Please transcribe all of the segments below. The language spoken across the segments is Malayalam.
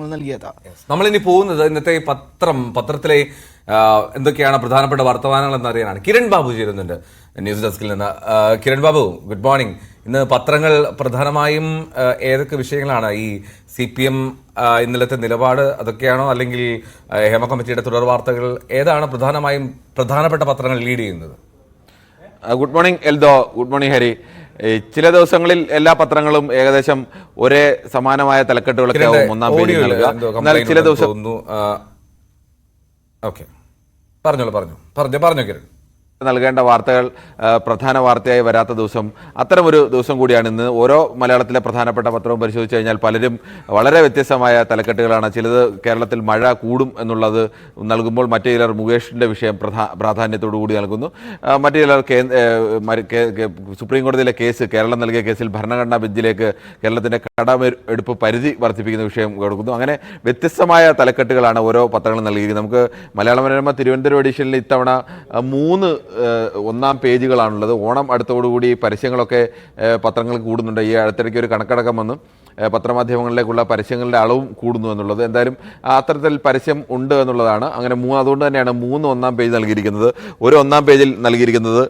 നൽകിയതാണ് നമ്മളിനി പോകുന്നത് ഇന്നത്തെ പത്രം പത്രത്തിലെ എന്തൊക്കെയാണ് പ്രധാനപ്പെട്ട വർത്തമാനങ്ങൾ എന്ന് അറിയാനാണ്. കിരൺ ബാബു ചേരുന്നുണ്ട് ന്യൂസ് ഡെസ്കിൽ നിന്ന്. കിരൺ ബാബു ഗുഡ് മോർണിംഗ് ഇന്ന് പത്രങ്ങൾ പ്രധാനമായും ഏതൊക്കെ വിഷയങ്ങളാണ്? ഈ സി പി എം ഇന്നലത്തെ നിലപാട് അതൊക്കെയാണോ? അല്ലെങ്കിൽ ഹേമ കമ്മിറ്റിയുടെ തുടർ വാർത്തകൾ ഏതാണ് പ്രധാനമായും പ്രധാനപ്പെട്ട പത്രങ്ങൾ ലീഡ് ചെയ്യുന്നത്? Good morning Eldo. Good morning Hari. ചില ദിവസങ്ങളിൽ എല്ലാ പത്രങ്ങളും ഏകദേശം ഒരേ സമാനമായ തലക്കെട്ടുകളൊക്കെ ആവും ഒന്നാം പേജിൽ നൽകുക. എന്നാൽ ചില ദിവസം പറഞ്ഞോളൂ പറഞ്ഞു പറഞ്ഞു പറഞ്ഞു കിരൺ നൽകേണ്ട വാർത്തകൾ പ്രധാന വാർത്തയായി വരാത്ത ദിവസം അത്തരമൊരു ദിവസം കൂടിയാണ് ഇന്ന്. ഓരോ മലയാളത്തിലെ പ്രധാനപ്പെട്ട പത്രവും പരിശോധിച്ച് കഴിഞ്ഞാൽ പലരും വളരെ വ്യത്യസ്തമായ തലക്കെട്ടുകളാണ്. ചിലത് കേരളത്തിൽ മഴ കൂടും എന്നുള്ളത് നൽകുമ്പോൾ മറ്റു ചിലർ മുകേഷിന്റെ വിഷയം പ്രധാ പ്രാധാന്യത്തോടു കൂടി നൽകുന്നു. മറ്റു ചിലർ സുപ്രീം കോടതിയിലെ കേസ് കേരളം നൽകിയ കേസിൽ ഭരണഘടനാ ബെഞ്ചിലേക്ക് കേരളത്തിന്റെ കടമെടുപ്പ് പരിധി വർദ്ധിപ്പിക്കുന്ന വിഷയം കൊടുക്കുന്നു. അങ്ങനെ വ്യത്യസ്തമായ തലക്കെട്ടുകളാണ് ഓരോ പത്രങ്ങളും നൽകിയിരിക്കുന്നത്. നമുക്ക് മലയാള മനോരമ തിരുവനന്തപുരം എഡിഷനിൽ ഇത്തവണ മൂന്ന് ഒന്നാം പേജുകളാണുള്ളത്. ഓണം അടുത്തോടുകൂടി പരസ്യങ്ങളൊക്കെ പത്രങ്ങൾ കൂടുന്നുണ്ട്. ഈ അടുത്തിടയ്ക്ക് ഒരു കണക്കടക്കം വന്നു. പത്രമാധ്യമങ്ങളിലേക്കുള്ള പരസ്യങ്ങളുടെ അളവും കൂടുന്നു എന്നുള്ളത് എന്തായാലും അത്തരത്തിൽ പരസ്യം ഉണ്ട് എന്നുള്ളതാണ്. അങ്ങനെ മൂന്ന് അതുകൊണ്ട് തന്നെയാണ് മൂന്ന് ഒന്നാം പേജ് നൽകിയിരിക്കുന്നത്. ഒരു ഒന്നാം പേജിൽ നൽകിയിരിക്കുന്നത്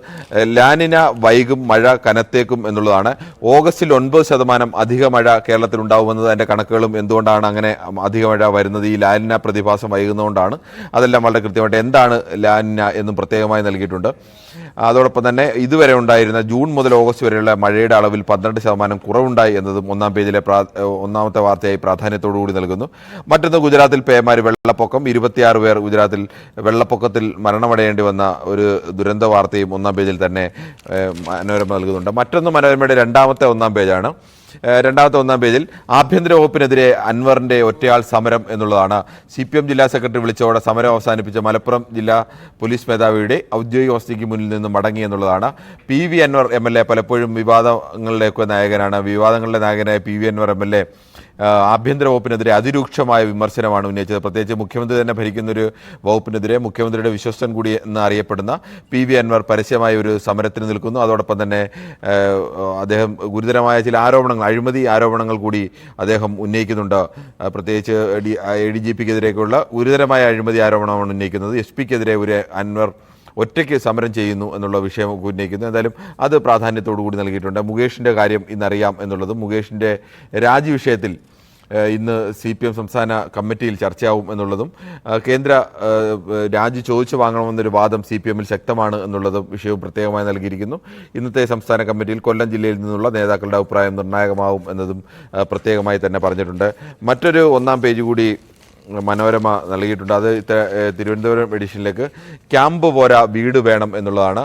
ലാനിന വൈകും മഴ കനത്തേക്കും എന്നുള്ളതാണ്. ഓഗസ്റ്റിൽ ഒൻപത് ശതമാനം അധിക മഴ കേരളത്തിൽ ഉണ്ടാവുമെന്നത് അതിന്റെ കണക്കുകളും എന്തുകൊണ്ടാണ് അങ്ങനെ അധിക മഴ വരുന്നത്? ഈ ലാനിന പ്രതിഭാസം വൈകുന്നതുകൊണ്ടാണ്. അതെല്ലാം വളരെ കൃത്യമായിട്ട് എന്താണ് ലാനിന എന്നും പ്രത്യേകമായി നൽകിയിട്ടുണ്ട്. അതോടൊപ്പം തന്നെ ഇതുവരെ ഉണ്ടായിരുന്ന ജൂൺ മുതൽ ഓഗസ്റ്റ് വരെയുള്ള മഴയുടെ അളവിൽ പന്ത്രണ്ട് ശതമാനം കുറവുണ്ടായി എന്നതും ഒന്നാം പേജിലെ ഒന്നാമത്തെ വാർത്തയായി പ്രാധാന്യത്തോടു കൂടി നൽകുന്നു. മറ്റൊന്ന് ഗുജറാത്തിൽ പേമാരി വെള്ളപ്പൊക്കം. ഇരുപത്തിയാറ് പേർ ഗുജറാത്തിൽ വെള്ളപ്പൊക്കത്തിൽ മരണമടയേണ്ടി വന്ന ഒരു ദുരന്ത വാർത്തയും ഒന്നാം പേജിൽ തന്നെ മനോരമ നൽകുന്നുണ്ട്. മറ്റൊന്ന് മനോരമയുടെ രണ്ടാമത്തെ ഒന്നാം പേജാണ്. രണ്ടാമത്തെ ഒന്നാം പേജിൽ ആഭ്യന്തര വകുപ്പിനെതിരെ അൻവറിന്റെ ഒറ്റയാൾ സമരം എന്നുള്ളതാണ്. സി പി എം ജില്ലാ സെക്രട്ടറി വിളിച്ചതോടെ സമരം അവസാനിപ്പിച്ച മലപ്പുറം ജില്ലാ പോലീസ് മേധാവിയുടെ ഔദ്യോഗിക വസതിക്ക് മുന്നിൽ നിന്ന് മടങ്ങി എന്നുള്ളതാണ്. P V Anvar M L A പലപ്പോഴും വിവാദങ്ങളിലേക്ക് നായകനാണ്. വിവാദങ്ങളുടെ നായകനായ P V Anvar M L A ആഭ്യന്തര വകുപ്പിനെതിരെ അതിരൂക്ഷമായ വിമർശനമാണ് ഉന്നയിച്ചത്. പ്രത്യേകിച്ച് മുഖ്യമന്ത്രി തന്നെ ഭരിക്കുന്ന ഒരു വകുപ്പിനെതിരെ മുഖ്യമന്ത്രിയുടെ വിശ്വസ്തൻ കൂടി എന്ന് അറിയപ്പെടുന്ന പി വി അൻവർ പരസ്യമായ ഒരു സമരത്തിന് നിൽക്കുന്നു. അതോടൊപ്പം തന്നെ അദ്ദേഹം ഗുരുതരമായ ചില ആരോപണങ്ങൾ അഴിമതി ആരോപണങ്ങൾ കൂടി അദ്ദേഹം ഉന്നയിക്കുന്നുണ്ട്. പ്രത്യേകിച്ച് എ ഡി ജി പിക്കെതിരെയൊക്കെയുള്ള ഗുരുതരമായ അഴിമതി ആരോപണമാണ് ഉന്നയിക്കുന്നത്. എസ് പിക്കെതിരെ ഒരു അൻവർ ഒറ്റയ്ക്ക് സമരം ചെയ്യുന്നു എന്നുള്ള വിഷയം ഉന്നയിക്കുന്നു. എന്തായാലും അത് പ്രാധാന്യത്തോടു കൂടി നൽകിയിട്ടുണ്ട്. മുകേഷിന്റെ കാര്യം ഇന്നറിയാം എന്നുള്ളതും മുകേഷിന്റെ രാജി വിഷയത്തിൽ ഇന്ന് സി പി എം സംസ്ഥാന കമ്മിറ്റിയിൽ ചർച്ചയാവും എന്നുള്ളതും കേന്ദ്ര രാജി ചോദിച്ചു വാങ്ങണമെന്നൊരു വാദം സി പി എമ്മിൽ ശക്തമാണ് എന്നുള്ളതും വിഷയവും പ്രത്യേകമായി നൽകിയിരിക്കുന്നു. ഇന്നത്തെ സംസ്ഥാന കമ്മിറ്റിയിൽ കൊല്ലം ജില്ലയിൽ നിന്നുള്ള നേതാക്കളുടെ അഭിപ്രായം നിർണായകമാവും എന്നതും പ്രത്യേകമായി തന്നെ പറഞ്ഞിട്ടുണ്ട്. മറ്റൊരു ഒന്നാം പേജ് കൂടി മനോരമ നൽകിയിട്ടുണ്ട്. അത് തിരുവനന്തപുരം എഡിഷനിലേക്ക് ക്യാമ്പ് പോരാ വീട് വേണം എന്നുള്ളതാണ്.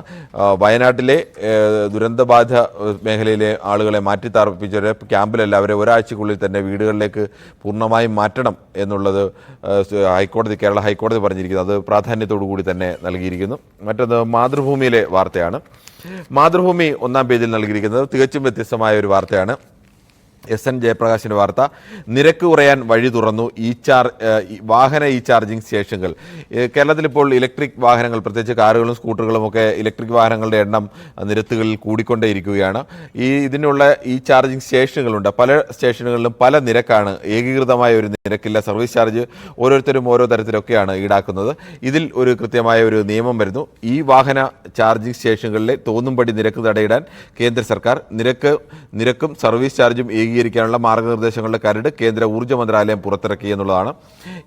വയനാട്ടിലെ ദുരന്തബാധ മേഖലയിലെ ആളുകളെ മാറ്റി താർപ്പിച്ചവരെ ക്യാമ്പിലല്ല അവരെ ഒരാഴ്ചക്കുള്ളിൽ തന്നെ വീടുകളിലേക്ക് പൂർണമായും മാറ്റണം എന്നുള്ളത് ഹൈക്കോടതി കേരള ഹൈക്കോടതി പറഞ്ഞിരിക്കുന്നത് അത് പ്രാധാന്യത്തോടു കൂടി തന്നെ നൽകിയിരിക്കുന്നു. മറ്റൊന്ന് മാതൃഭൂമിയിലെ വാർത്തയാണ്. മാതൃഭൂമി ഒന്നാം പേജിൽ നൽകിയിരിക്കുന്നത് തികച്ചും വ്യത്യസ്തമായ ഒരു വാർത്തയാണ്. എസ് എൻ ജയപ്രകാശിന്റെ വാർത്ത. നിരക്ക് കുറയാൻ വഴി തുറന്നു. ഇ ചാർ ഈ വാഹന ഇ ചാർജിംഗ് സ്റ്റേഷനുകൾ. കേരളത്തിൽ ഇപ്പോൾ ഇലക്ട്രിക് വാഹനങ്ങൾ പ്രത്യേകിച്ച് കാറുകളും സ്കൂട്ടറുകളും ഒക്കെ ഇലക്ട്രിക് വാഹനങ്ങളുടെ എണ്ണം നിരത്തുകളിൽ കൂടിക്കൊണ്ടേയിരിക്കുകയാണ്. ഈ ഇതിനുള്ള ഈ ചാർജിംഗ് സ്റ്റേഷനുകളുണ്ട്. പല സ്റ്റേഷനുകളിലും പല നിരക്കാണ് ഏകീകൃതമായ ഒരു നിരക്കില്ല. സർവീസ് ചാർജ് ഓരോരുത്തരും ഓരോ തരത്തിലൊക്കെയാണ് ഈടാക്കുന്നത്. ഇതിൽ ഒരു കൃത്യമായ ഒരു നിയമം വരുന്നു. ഈ വാഹന ചാർജിംഗ് സ്റ്റേഷനുകളിലെ തോന്നുംപടി നിരക്ക് തടയിടാൻ കേന്ദ്ര സർക്കാർ നിരക്ക് നിരക്കും സർവീസ് ചാർജും ഏകീകരിക്കാനുള്ള മാർഗനിർദ്ദേശങ്ങളുടെ കരട് കേന്ദ്ര ഊർജ മന്ത്രാലയം പുറത്തിറക്കി എന്നുള്ളതാണ്.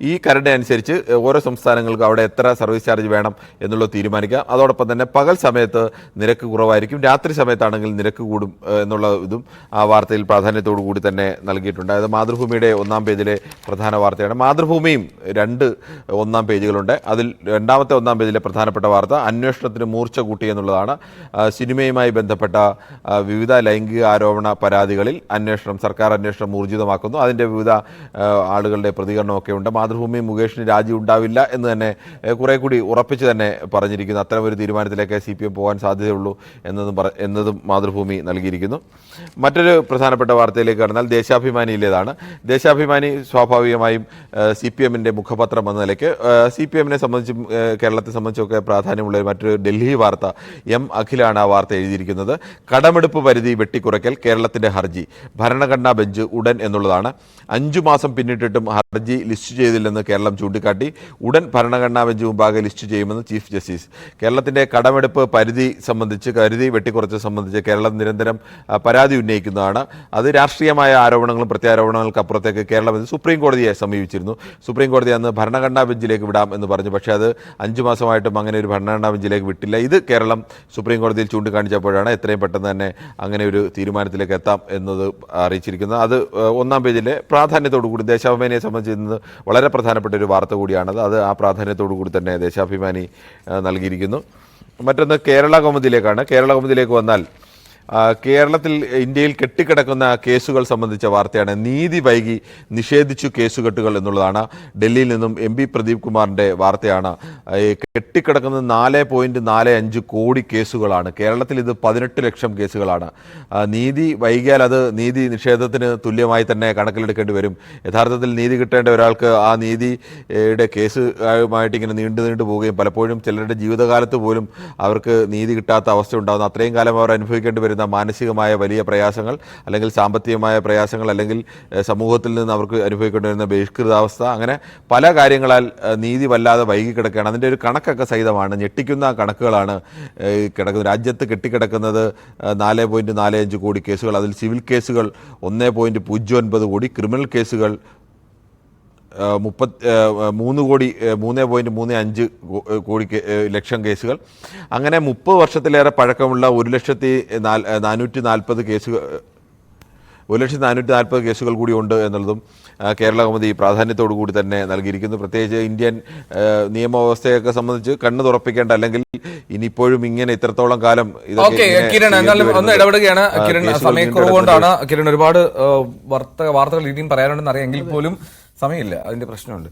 ഈ കരട് അനുസരിച്ച് ഓരോ സംസ്ഥാനങ്ങൾക്കും അവിടെ എത്ര സർവീസ് ചാർജ് വേണം എന്നുള്ളത് തീരുമാനിക്കാം. അതോടൊപ്പം തന്നെ പകൽ സമയത്ത് നിരക്ക് കുറവായിരിക്കും. രാത്രി സമയത്താണെങ്കിൽ നിരക്ക് കൂടും എന്നുള്ള ഇതും ആ വാർത്തയിൽ പ്രാധാന്യത്തോടു കൂടി തന്നെ നൽകിയിട്ടുണ്ട്. അതായത് മാതൃഭൂമിയുടെ ഒന്നാം പേജിലെ പ്രധാന വാർത്തയാണ്. മാതൃഭൂമിയും രണ്ട് ഒന്നാം പേജുകളുണ്ട്. അതിൽ രണ്ടാമത്തെ ഒന്നാം പേജിലെ പ്രധാനപ്പെട്ട വാർത്ത അന്വേഷണത്തിന് മൂർച്ച കൂട്ടി എന്നുള്ളതാണ്. സിനിമയുമായി ബന്ധപ്പെട്ട വിവിധ ലൈംഗിക ആരോപണ പരാതികളിൽ അന്വേഷണം സർക്കാർ അന്വേഷണം ഊർജിതമാക്കുന്നു. അതിന്റെ വിവിധ ആളുകളുടെ പ്രതികരണമൊക്കെ ഉണ്ട്. മാതൃഭൂമി മുകേഷിന് രാജി ഉണ്ടാവില്ല എന്ന് തന്നെ കുറെ കൂടി ഉറപ്പിച്ച് തന്നെ പറഞ്ഞിരിക്കുന്നു. അത്തരം ഒരു തീരുമാനത്തിലേക്ക് സി പി എം പോകാൻ സാധ്യതയുള്ളൂ എന്നതും പറ എന്നതും മാതൃഭൂമി നൽകിയിരിക്കുന്നു. മറ്റൊരു പ്രധാനപ്പെട്ട വാർത്തയിലേക്ക് കടന്നാൽ ദേശാഭിമാനിയിലേതാണ്. ദേശാഭിമാനി സ്വാഭാവികമായും സി പി എമ്മിന്റെ മുഖപത്രം എന്ന നിലയ്ക്ക് സി പി എമ്മിനെ സംബന്ധിച്ചും കേരളത്തെ സംബന്ധിച്ചൊക്കെ പ്രാധാന്യമുള്ള മറ്റൊരു ഡൽഹി വാർത്ത എം അഖിലാണ് ആ വാർത്ത എഴുതിയിരിക്കുന്നത്. കടമെടുപ്പ് പരിധി വെട്ടിക്കുറയ്ക്കൽ കേരളത്തിന്റെ ഹർജി. ഭരണ ഭരണഘടനാ ബെഞ്ച് ഉടൻ എന്നുള്ളതാണ്. അഞ്ചു മാസം പിന്നിട്ടിട്ടും ഹർജി ലിസ്റ്റ് ചെയ്തില്ലെന്ന് കേരളം ചൂണ്ടിക്കാട്ടി. ഉടൻ ഭരണഘടനാ ബെഞ്ച് മുമ്പാകെ ലിസ്റ്റ് ചെയ്യുമെന്ന് ചീഫ് ജസ്റ്റിസ്. കേരളത്തിന്റെ കടമെടുപ്പ് പരിധി സംബന്ധിച്ച് കരുതി വെട്ടിക്കുറച്ച് സംബന്ധിച്ച് കേരളം നിരന്തരം പരാതി ഉന്നയിക്കുന്നതാണ്. അത് രാഷ്ട്രീയമായ ആരോപണങ്ങളും പ്രത്യാരോപണങ്ങൾക്ക് അപ്പുറത്തേക്ക് കേരളം ഇത് സുപ്രീം കോടതിയെ സമീപിച്ചിരുന്നു. സുപ്രീം കോടതി അന്ന് ഭരണഘടനാ ബെഞ്ചിലേക്ക് വിടാം എന്ന് പറഞ്ഞു. പക്ഷേ അത് അഞ്ചു മാസമായിട്ടും അങ്ങനെ ഒരു ഭരണഘടനാ ബെഞ്ചിലേക്ക് വിട്ടില്ല. ഇത് കേരളം സുപ്രീം കോടതിയിൽ ചൂണ്ടിക്കാണിച്ചപ്പോഴാണ് എത്രയും പെട്ടെന്ന് തന്നെ അങ്ങനെ ഒരു തീരുമാനത്തിലേക്ക് എത്താം എന്നത് അറിയിച്ചിരിക്കുന്നത്. അത് ഒന്നാം പേജിലെ പ്രാധാന്യത്തോടു കൂടി ദേശാഭിമാനിയെ സംബന്ധിച്ചിരുന്നത് വളരെ പ്രധാനപ്പെട്ട ഒരു വാർത്ത കൂടിയാണത്. അത് ആ പ്രാധാന്യത്തോടു കൂടി തന്നെ ദേശാഭിമാനി നൽകിയിരിക്കുന്നു. മറ്റൊന്ന് കേരള കൗമുദിയിലേക്കാണ് കേരള കൗമുദിയിലേക്ക് വന്നാൽ കേരളത്തിൽ ഇന്ത്യയിൽ കെട്ടിക്കിടക്കുന്ന കേസുകൾ സംബന്ധിച്ച വാർത്തയാണ്. നീതി വൈകി നിഷേധിച്ചു കേസുകെട്ടുകൾ എന്നുള്ളതാണ് ഡൽഹിയിൽ നിന്നും എം പി പ്രദീപ് കുമാറിന്റെ വാർത്തയാണ്. കെട്ടിക്കിടക്കുന്ന നാല് പോയിന്റ് നാല് അഞ്ച് കോടി കേസുകളാണ്. കേരളത്തിൽ ഇത് പതിനെട്ട് ലക്ഷം കേസുകളാണ്. നീതി വൈകിയാൽ അത് നീതി നിഷേധത്തിന് തുല്യമായി തന്നെ കണക്കിലെടുക്കേണ്ടി വരും. യഥാർത്ഥത്തിൽ നീതി കിട്ടേണ്ട ഒരാൾക്ക് ആ നീതിയുടെ കേസ് ആയിട്ട് ഇങ്ങനെ നീണ്ടു നീണ്ടു പോവുകയും പലപ്പോഴും ചിലരുടെ ജീവിതകാലത്ത് പോലും അവർക്ക് നീതി കിട്ടാത്ത അവസ്ഥ ഉണ്ടാകുന്നു അത്രയും കാലം അവർ അനുഭവിക്കേണ്ടി വരുന്ന മാനസികമായ വലിയ പ്രയാസങ്ങൾ അല്ലെങ്കിൽ സാമ്പത്തികമായ പ്രയാസങ്ങൾ അല്ലെങ്കിൽ സമൂഹത്തിൽ നിന്ന് അവർക്ക് അനുഭവിക്കേണ്ടി വരുന്ന ബഹിഷ്കൃതാവസ്ഥ അങ്ങനെ പല കാര്യങ്ങളാൽ നീതി വല്ലാതെ വൈകി കിടക്കുകയാണ് അതിന്റെ ഒരു കണക്കൊക്കെ സഹിതമാണ്. ഞെട്ടിക്കുന്ന കണക്കുകളാണ് കിടക്കുന്നത്. രാജ്യത്ത് കെട്ടിക്കിടക്കുന്നത് നാല് പോയിന്റ് നാല് അഞ്ച് കോടി കേസുകൾ അതിൽ സിവിൽ കേസുകൾ ഒന്ന് പോയിന്റ് പൂജ്യം ഒൻപത് കോടി ക്രിമിനൽ കേസുകൾ മുപ്പത്തി മൂന്ന് കോടി മൂന്ന് പോയിന്റ് മൂന്ന് അഞ്ച് കോടി ലക്ഷം കേസുകൾ. അങ്ങനെ മുപ്പത് വർഷത്തിലേറെ പഴക്കമുള്ള ഒരു ലക്ഷത്തി നാനൂറ്റി നാൽപ്പത് കേസുകൾ ഒരു ലക്ഷത്തി നാനൂറ്റി നാൽപ്പത് കേസുകൾ കൂടി ഉണ്ട് എന്നുള്ളതും കേരള കൗമുദി പ്രാധാന്യത്തോടു കൂടി തന്നെ നൽകിയിരിക്കുന്നു. പ്രത്യേകിച്ച് ഇന്ത്യൻ നിയമവ്യവസ്ഥയൊക്കെ സംബന്ധിച്ച് കണ്ണു തുറപ്പിക്കേണ്ട അല്ലെങ്കിൽ ഇനിയിപ്പോഴും ഇങ്ങനെ ഇത്രത്തോളം കാലം കിരൺ എന്നാലും ഒന്ന് ഇടപെടുകയാണ്. കിരൺ സമയക്കുറവുകൊണ്ടാണ് സമയക്കുറവ് കൊണ്ടാണ് കിരൺ ഒരുപാട് വാർത്ത വാർത്തകൾ ഇനിയും പറയാനുണ്ടെന്ന് അറിയാം എങ്കിൽ പോലും സമയമില്ല. അതിന്റെ പ്രശ്നമുണ്ട്.